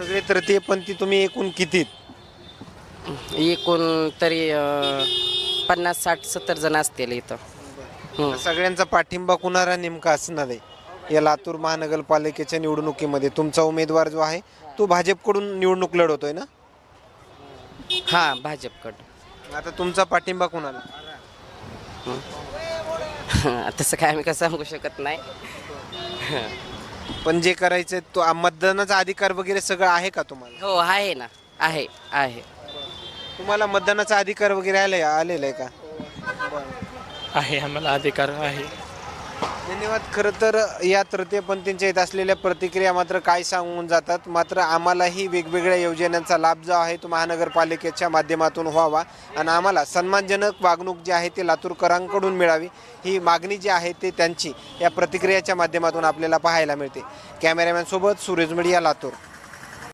सगळे तृतीयपंथी तुम्ही एकूण किती एकूण तरी अं, पन्नास साठ सत्तर जण असतील इथं. हं. सगळ्यांचा पाठिंबा कुणाला नेमका असणार आहे? या लातूर महानगरपालिकेच्या निवडणुकीमध्ये तुमचा उमेदवार जो आहे तो भाजपकडून निवडणूक लढवतोय ना? हा भाजपकडं. आता तुमचा पाठिंबा कुणाला? तसं काय आम्ही कसं सांगू शकत नाही. पण जे करायचं तो आ- मतदानाचा अधिकार वगैरे सगळं आहे का तुम्हाला? हो आहे ना. आहे आहे. तुम्हाला मतदानाचा अधिकार वगैरे आले आलेला आहे का? आहे आम्हाला अधिकार आहे. धन्यवाद. खरं तर या तृतीयपंथींच्या येत असलेल्या प्रतिक्रिया मात्र काय सांगून जातात? मात्र आम्हालाही वेगवेगळ्या योजनांचा लाभ जो आहे तो महानगरपालिकेच्या माध्यमातून व्हावा आणि आम्हाला सन्मानजनक वागणूक जी आहे ती लातूरकरांकडून मिळावी ही मागणी जी आहे ते त्यांची या प्रतिक्रियाच्या माध्यमातून आपल्याला पाहायला मिळते. कॅमेरामॅनसोबत सुरेज मीडिया लातूर.